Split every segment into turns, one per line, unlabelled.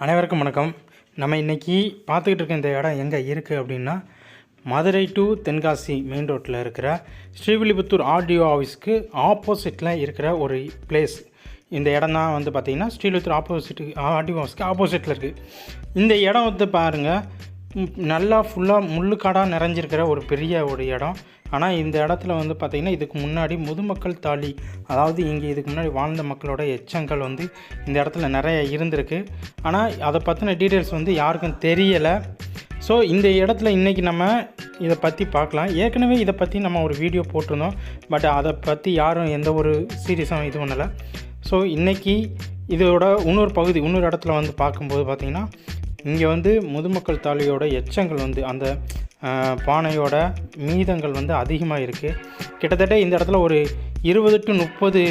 அனைவருக்கும் வணக்கம். நம்ம இன்றைக்கி பார்த்துக்கிட்டு இருக்க இந்த இடம் எங்கே இருக்குது அப்படின்னா மதுரை டு தென்காசி மெயின் ரோட்டில் இருக்கிற ஸ்ரீவில்லிபுத்தூர் ஆர்டிஓ ஆஃபீஸ்க்கு ஆப்போசிட்டில் இருக்கிற ஒரு பிளேஸ் இந்த இடம் தான் வந்து பார்த்திங்கன்னா ஸ்ரீவில்லிபுத்தூர் ஆப்போசிட் ஆர்டிஓ ஆஃபீஸ்க்கு ஆப்போசிட்டில் இருக்குது இந்த இடம் வந்து பாருங்கள் நல்லா ஃபுல்லாக முள்ளுக்காடாக நிறைஞ்சிருக்கிற ஒரு பெரிய ஒரு இடம். ஆனால் இந்த இடத்துல வந்து பார்த்திங்கன்னா இதுக்கு முன்னாடி முதுமக்கள் தாலி அதாவது இங்கே இதுக்கு முன்னாடி வாழ்ந்த மக்களோட எச்சங்கள் வந்து இந்த இடத்துல நிறைய இருந்திருக்கு. ஆனால் அதை பற்றின டீட்டெயில்ஸ் வந்து யாருக்கும் தெரியலை. ஸோ இந்த இடத்துல இன்றைக்கி நம்ம இதை பற்றி பார்க்கலாம் ஏற்கனவே இதை பற்றி நம்ம ஒரு வீடியோ போட்டிருந்தோம். பட் அதை பற்றி யாரும் எந்த ஒரு சீரியஸும் இது பண்ணலை. ஸோ இன்றைக்கி இதோட இன்னொரு பகுதி இன்னொரு இடத்துல வந்து பார்க்கும்போது பார்த்திங்கன்னா இங்கே வந்து முதுமக்கள் தாலியோட எச்சங்கள் வந்து அந்த பானையோட மீதங்கள் வந்து அதிகமாக இருக்குது கிட்டத்தட்ட இந்த இடத்துல ஒரு இருபது டு முப்பது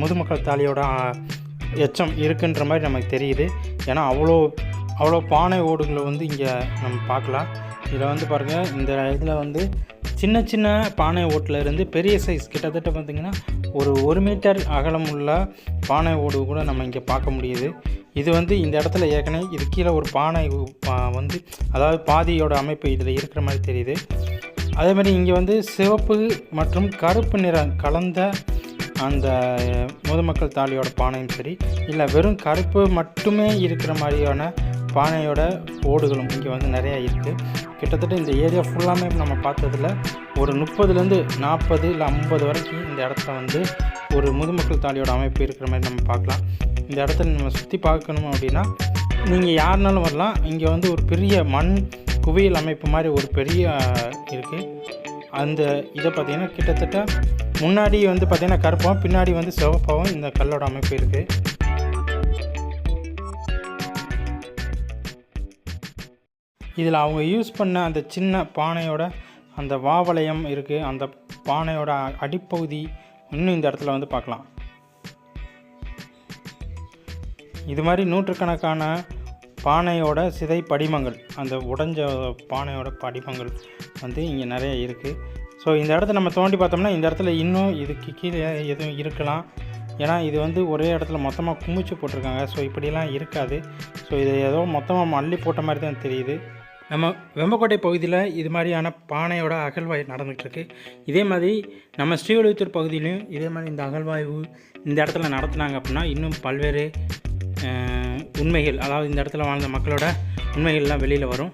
முதுமக்கள் தாலியோட எச்சம் இருக்குன்ற மாதிரி நமக்கு தெரியுது. ஏன்னா அவ்வளோ அவ்வளோ பானை ஓடுகளை வந்து இங்கே நம்ம பார்க்கலாம். இதில் வந்து பாருங்கள் இந்த இதில் வந்து சின்ன சின்ன பானை ஓட்டில் இருந்து பெரிய சைஸ் கிட்டத்தட்ட பார்த்திங்கன்னா ஒரு ஒரு மீட்டர் அகலம் உள்ள பானை ஓடு கூட நம்ம இங்கே பார்க்க முடியுது. இது வந்து இந்த இடத்துல ஏற்கனவே இது கீழே ஒரு பானை பா- வந்து அதாவது பாதியோட அமைப்பு இதில் இருக்கிற மாதிரி தெரியுது. அதே மாதிரி இங்கே வந்து சிவப்பு மற்றும் கருப்பு நிறம் கலந்த அந்த முதுமக்கள் தாலியோட பானையும் சரி இல்லை வெறும் கருப்பு மட்டுமே இருக்கிற மாதிரியான பானையோட ஓடுகளும் இங்கே வந்து நிறையா இருக்குது கிட்டத்தட்ட இந்த ஏரியா ஃபுல்லாமே நம்ம பார்த்ததில் ஒரு முப்பதுலேருந்து நாற்பது இல்லை ஐம்பது வரைக்கும் இந்த இடத்துல வந்து ஒரு முதுமக்கள் தாலியோட அமைப்பு இருக்கிற மாதிரி நம்ம பார்க்கலாம். இந்த இடத்துல நம்ம சுற்றி பார்க்கணும் அப்படின்னா நீங்கள் யாருனாலும் வரலாம். இங்கே வந்து ஒரு பெரிய மண் குவியல் அமைப்பு மாதிரி ஒரு பெரிய இருக்குது அந்த இதை பார்த்திங்கன்னா கிட்டத்தட்ட முன்னாடி வந்து பார்த்திங்கன்னா கருப்பாகவும் பின்னாடி வந்து சிவப்பாகவும் இந்த கல்லோட அமைப்பு இருக்குது இதில் அவங்க யூஸ் பண்ண அந்த சின்ன பானையோட அந்த வாவளையம் இருக்குது அந்த பானையோட அடிப்பகுதி இன்னும் இந்த இடத்துல வந்து பார்க்கலாம். இது மாதிரி நூற்றுக்கணக்கான பானையோட சிதை படிமங்கள் அந்த உடஞ்ச பானையோட படிமங்கள் வந்து இங்கே நிறைய இருக்குது ஸோ இந்த இடத்த நம்ம தோண்டி பார்த்தோம்னா இந்த இடத்துல இன்னும் இதுக்கு கீழே எதுவும் இருக்கலாம். ஏன்னா இது வந்து ஒரே இடத்துல மொத்தமாக குமிச்சு போட்டிருக்காங்க. ஸோ இப்படியெல்லாம் இருக்காது. ஸோ இது ஏதோ மொத்தமாக மல்லி போட்ட மாதிரி தான் தெரியுது. நம்ம வெம்பக்கோட்டை பகுதியில் இது மாதிரியான பானையோட அகழ்வாய்வு நடந்துகிட்ருக்கு. இதே மாதிரி நம்ம ஸ்ரீவில்லிபுத்தூர் பகுதியிலையும் இதே மாதிரி இந்த அகழ்வாய்வு இந்த இடத்துல நடத்துனாங்க அப்படின்னா இன்னும் பல்வேறு உண்மைகள் அதாவது இந்த இடத்துல வாழ்ந்த மக்களோட உண்மைகள்லாம் வெளியில் வரும்.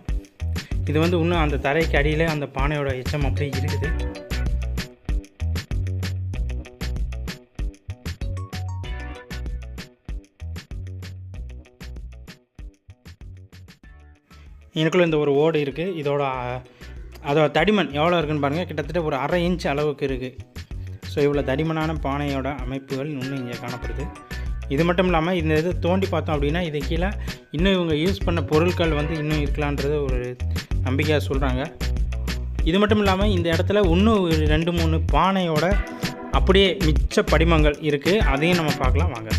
இது வந்து இன்னும் அந்த தரைக்கு அடியில் அந்த பானையோட எச்சம் அப்படியே இருக்குது. எனக்குள்ள இந்த ஒரு ஓடு இருக்குது இதோட அதோட தடிமன் எவ்வளோ இருக்குன்னு பாருங்கள் கிட்டத்தட்ட ஒரு அரை இன்ச் அளவுக்கு இருக்குது ஸோ இவ்வளோ தடிமனான பானையோட அமைப்புகள் இன்னும் இங்கே காணப்படுது. இது மட்டும் இல்லாமல் இந்த இது தோண்டி பார்த்தோம் அப்படின்னா இது கீழே இன்னும் இவங்க யூஸ் பண்ண பொருட்கள் வந்து இன்னும் இருக்கலான்றது ஒரு நம்பிக்கையாக சொல்கிறாங்க இது மட்டும் இல்லாமல் இந்த இடத்துல இன்னும் ஒரு ரெண்டு மூணு பானையோட அப்படியே மிச்ச படிமங்கள் இருக்குது அதையும் நம்ம பார்க்கலாம். வாங்க.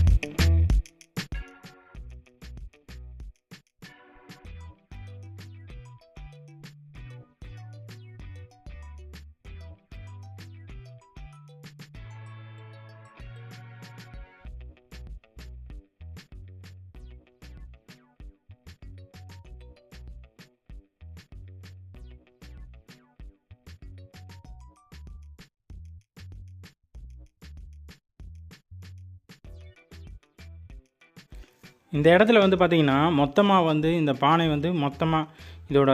இந்த இடத்துல வந்து பார்த்திங்கன்னா மொத்தமாக வந்து இந்த பானை வந்து மொத்தமாக இதோட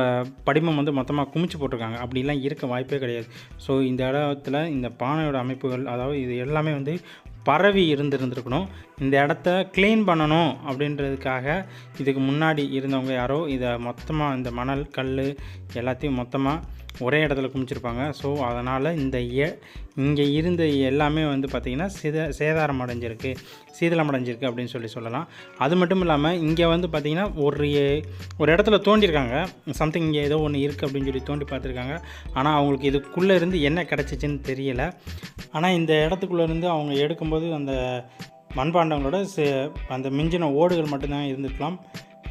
படிமம் வந்து மொத்தமாக குமிச்சு போட்டிருக்காங்க. அப்படிலாம் இருக்க வாய்ப்பே கிடையாது. ஸோ இந்த இடத்துல இந்த பானையோட அமைப்புகள் அதாவது இது எல்லாமே வந்து பரவி இருந்திருந்துருக்கணும். இந்த இடத்த க்ளீன் பண்ணணும் அப்படின்றதுக்காக இதுக்கு முன்னாடி இருந்தவங்க யாரோ இதை மொத்தமாக இந்த மணல் கல் எல்லாத்தையும் மொத்தமாக ஒரே இடத்துல குமிச்சிருப்பாங்க. ஸோ அதனால் இந்த எ- இங்கே இருந்த எல்லாமே வந்து பார்த்திங்கன்னா சித சேதாரம் அடைஞ்சிருக்கு. சீதளம் அடைஞ்சிருக்கு அப்படின்னு சொல்லி சொல்லலாம். அது மட்டும் இல்லாமல் இங்கே வந்து பார்த்திங்கன்னா ஒரு ஒரு இடத்துல தோண்டியிருக்காங்க சம்திங் இங்கே ஏதோ ஒன்று இருக்குது அப்படின்னு சொல்லி தோண்டி பார்த்துருக்காங்க ஆனால் அவங்களுக்கு இதுக்குள்ளே இருந்து என்ன கிடச்சிச்சின்னு தெரியலை. ஆனால் இந்த இடத்துக்குள்ளே இருந்து அவங்க எடுக்கும்போது அந்த மண்பாண்டங்களோட சே அந்த மிஞ்சின ஓடுகள் மட்டும்தான் இருந்துக்கலாம்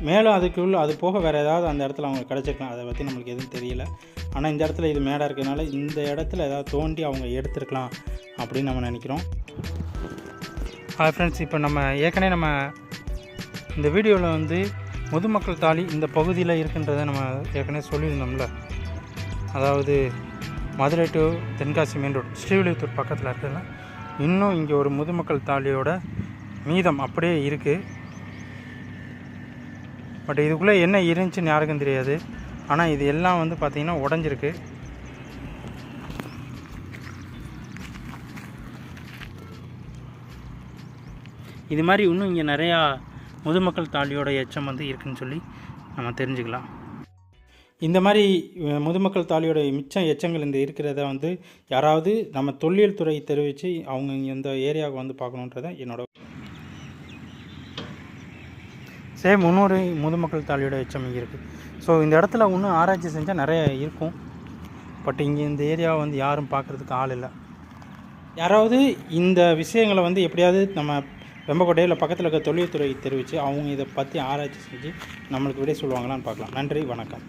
மேலும் அதுக்குள்ள அது போக வேறு ஏதாவது அந்த இடத்துல அவங்க கிடச்சிருக்கலாம். அதை பற்றி நம்மளுக்கு எதுவும் தெரியல. ஆனால் இந்த இடத்துல இது மேடாக இருக்கிறதுனால இந்த இடத்துல ஏதாவது தோண்டி அவங்க எடுத்துருக்கலாம் அப்படின்னு நம்ம நினைக்கிறோம். ஹாய் ஃப்ரெண்ட்ஸ் இப்போ நம்ம ஏற்கனவே நம்ம இந்த வீடியோவில் வந்து முதுமக்கள் தாலி இந்த பகுதியில் இருக்குன்றதை நம்ம ஏற்கனவே சொல்லியிருந்தோம்ல. அதாவது Madurai to Tenkasi main road Srivilliputhur பக்கத்தில் இருக்குதுன்னா இன்னும் இங்கே ஒரு முதுமக்கள் தாலியோட மீதம் அப்படியே இருக்குது பட் இதுக்குள்ளே என்ன இருந்துச்சுன்னு யாருக்கும் தெரியாது. ஆனால் இது எல்லாம் வந்து பார்த்திங்கன்னா உடஞ்சிருக்கு. இது மாதிரி இன்னும் இங்கே நிறையா முதுமக்கள் தாலியோட எச்சம் வந்து இருக்குன்னு சொல்லி நம்ம தெரிஞ்சுக்கலாம். இந்த மாதிரி முதுமக்கள் தாலியோட மிச்சம் எச்சங்கள் இந்த இருக்கிறத வந்து யாராவது நம்ம தொல்லியல் துறை தெரிவித்து அவங்க இந்த ஏரியாவுக்கு வந்து பார்க்கணுன்றத என்னோட சேம் இன்னொரு முதுமக்கள் தாலியோட எச்சம் இங்கே இருக்குது ஸோ இந்த இடத்துல இன்னும் ஆராய்ச்சி செஞ்சால் நிறைய இருக்கும். பட் இங்கே இந்த ஏரியாவை வந்து யாரும் பார்க்குறதுக்கு ஆள் இல்லை. யாராவது இந்த விஷயங்களை வந்து எப்படியாவது நம்ம வெம்பக்கோட்டையில் பக்கத்தில் இருக்க தொழில்துறை தெரிவித்து அவங்க இதை பற்றி ஆராய்ச்சி செஞ்சு நம்மளுக்கு விடை சொல்லுவாங்களான்னு பார்க்கலாம். நன்றி வணக்கம்.